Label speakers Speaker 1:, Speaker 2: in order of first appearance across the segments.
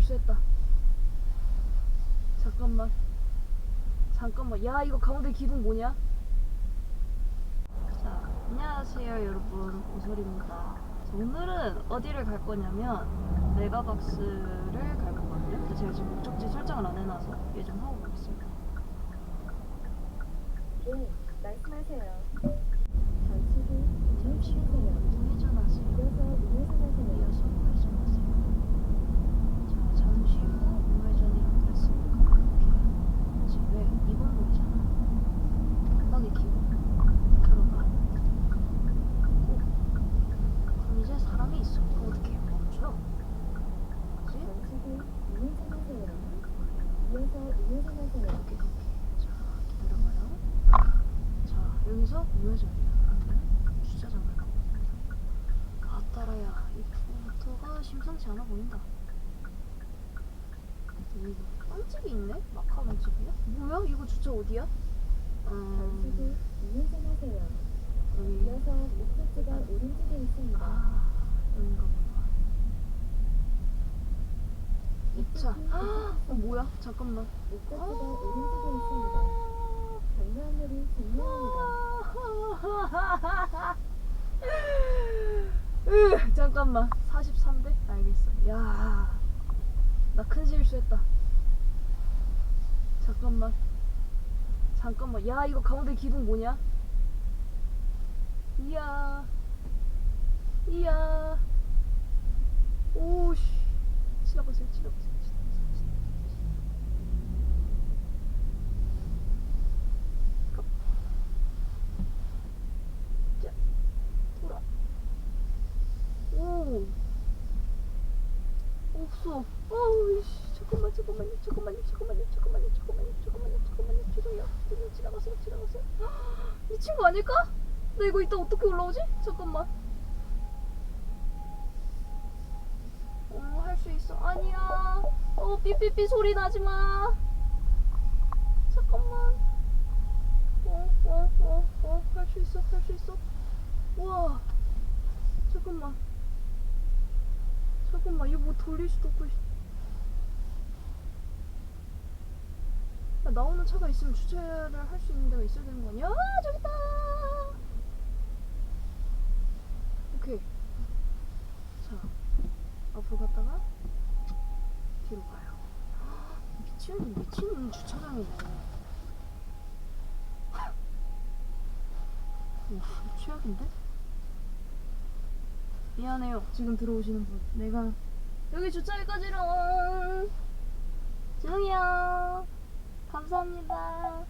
Speaker 1: 실수했다. 잠깐만. 잠깐만. 야, 이거 가운데 기둥 뭐냐? 자, 안녕하세요, 여러분. 오솔입니다. 자, 오늘은 어디를 갈 거냐면, 메가박스를 갈 거거든요. 제가 지금 목적지 설정을 안 해놔서 얘좀 하고 가겠습니다.
Speaker 2: 네, 말씀하세요. 잠시 후
Speaker 1: 잠시 후
Speaker 2: 우회전하세요.
Speaker 1: 우회전하세요.
Speaker 2: 이어서 우회전하세요.
Speaker 1: 이어서 우회전하세요. 자, 잠시 후 우회전이라고 그랬으니까 이렇게 지금 왜 2번 보이잖아. 깜빡이 켜고 들어가. 고. 그럼 이제 사람이 있어. 그럼 어떻게 해? 멈춰. 그지?
Speaker 2: 잠시 후 우회전하세요. 이어서 우회전하세요.
Speaker 1: 오케이, 오케이. 자, 기다려봐요. 자, 여기서 우회전이야. 주차장을 가봅니다. 아, 따라야. 이 포토가 심상치 않아 보인다. 여기 빵집이 있네? 마카 빵집이야? 뭐야? 이거 주차 어디야? 음,
Speaker 2: 우회전하세요.
Speaker 1: 여기.
Speaker 2: 이어서 목적지가 오른쪽에 있습니다.
Speaker 1: 아, 여긴가 보다. 입차. 어, 뭐야? 잠깐만.
Speaker 2: 목적지가 오른쪽에 있습니다. 경로안내를 종료합니다.
Speaker 1: 으, 잠깐만. 43대? 알겠어. 야 나 큰 실수했다. 잠깐만. 잠깐만. 야 이거 가운데 기둥 뭐냐? 이야. 이야. 오씨. 지나가세요. 지나가세요 지나가세요 자 돌아 오 없어 어이씨 잠깐만 잠깐만요 잠깐만요 잠깐만요 잠깐만요 잠깐만요 잠깐만요 잠깐만요. 죄송해요. 죄송해요. 지나가세요 지나가세요. 미친 거 아닐까? 나 이거 이따 어떻게 올라오지? 잠깐만. 어할 수 있어. 아니야. 어 삐삐삐 소리 나지마. 잠깐만. 어어어어할 수 있어 할 수 있어. 우와. 잠깐만. 잠깐만. 이거 뭐 돌릴 수도 없고 씨. 야, 나오는 차가 있으면 주차를 할 수 있는 데가 있어야 되는 거 아니야? 아 저기 있다 오케이 자 앞으로 갔다가 뒤로 가요 미친 미친 주차장이네 오 최악인데? 미안해요. 지금 들어오시는 분. 내가 여기 주차할까지롱. 죄송해요. 감사합니다.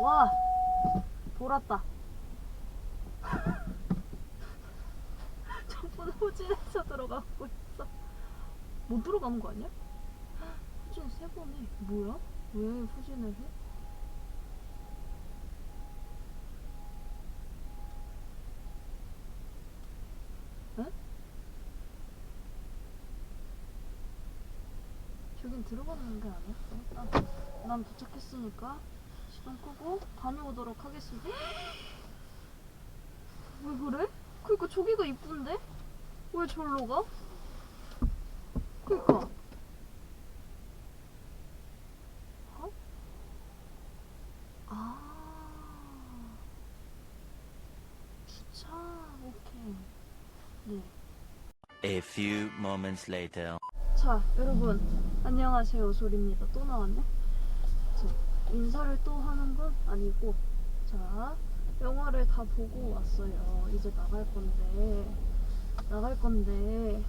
Speaker 1: 와 돌았다. 전부 후진해서 들어가고 있어. 못 들어가는 거 아니야? 후진 세 번에 뭐야? 왜 후진을 해? 저긴 들어가는 게 아니었어. 일단 난 도착했으니까 시동 끄고 다녀오도록 하겠습니다. 왜 그래? 그니까 저기가 이쁜데? 왜 절로 가? 그니까. 어? 아. 주차, 오케이. 네.
Speaker 3: A few moments later.
Speaker 1: 자, 여러분 안녕하세요. 소리입니다. 또 나왔네. 자, 인사를 또 하는 건 아니고, 자, 영화를 다 보고 왔어요. 이제 나갈 건데, 나갈 건데,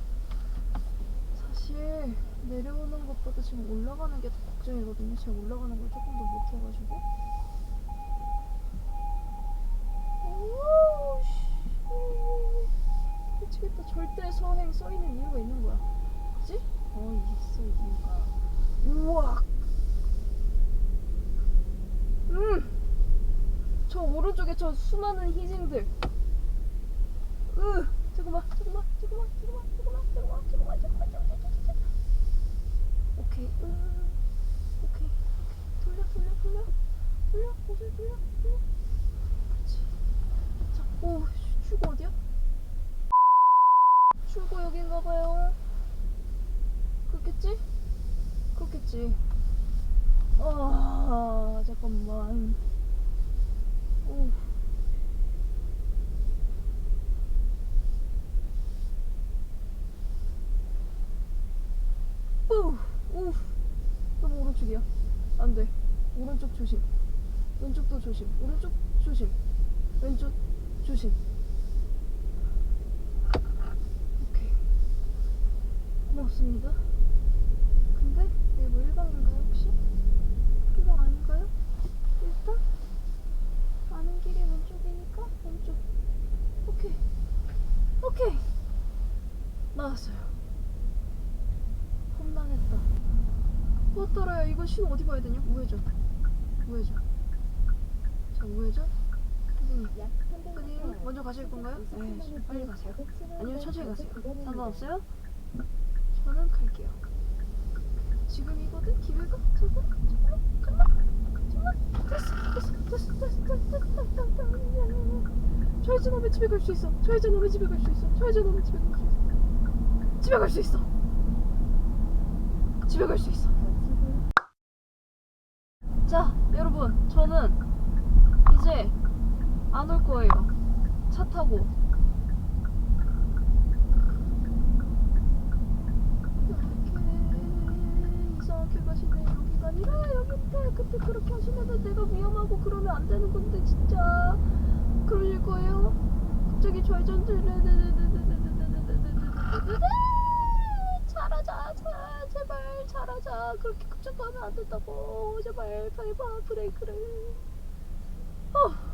Speaker 1: 사실 내려오는 것보다 지금 올라가는 게 더 걱정이거든요. 제가 올라가는 걸 조금 더 못해가지고. 오우, 씨. 미치겠다. 절대 서행 써 있는 이유가 있는 거야. 그지? 어 있어 이유가 우와 음저 오른쪽에 저 수많은 희생들 으 잠깐만 잠깐만 잠깐만 잠깐만 잠깐만 잠깐만 잠깐만 잠깐만 잠깐만 오케이 음 오케이 오케이 돌려 돌려 돌려 돌려 옷을 돌려 돌려 그렇지 자 오 출구 어디야? 출구 여긴가 봐요 그렇겠지? 그렇겠지. 아 잠깐만. 오. 우, 우. 너무 오른쪽이야. 안 돼. 오른쪽 조심. 왼쪽도 조심. 오른쪽 조심. 왼쪽 조심. 오케이. 고맙습니다. 근데 이게 뭐 일방인가요 혹시? 일방 아닌가요? 일단 아는 길이 왼쪽이니까 왼쪽. 오케이. 오케이. 나왔어요. 험난했다. 왔더라야 이거 신호 어디 봐야 되냐? 우회전. 자 우회전. 선생님.
Speaker 2: 약
Speaker 1: 선생님
Speaker 2: 300m
Speaker 1: 먼저 가실 건가요? 네, 빨리 가세요. 아니면
Speaker 2: 아니면
Speaker 1: 천천히 가세요.
Speaker 2: 상관없어요.
Speaker 1: 상관없어요? 저는 갈게요. 지금이거든 기회가 잠깐 잠깐 잠깐 잠깐 됐어 됐어 됐어 됐어 됐어 됐어 됐어 좌회전 하면 집에 갈 수 있어 좌회전 하면 집에 갈 수 있어 좌회전 하면 집에 갈 수 있어 집에 갈 수 있어 집에 갈 수 있어 자 여러분 저는 이제 안 올 거예요. 차 타고. 이렇게 이상하게 가시네. 여기가 아니라 여기인데 근데 그렇게 하시면은 내가 위험하고 그러면 안 되는 건데 진짜. 그러실 거예요? 갑자기 좌회전 잘하자 자 제발 잘하자 그렇게 급작하면 안 된다고. 제발 밟아 브레이크를. 어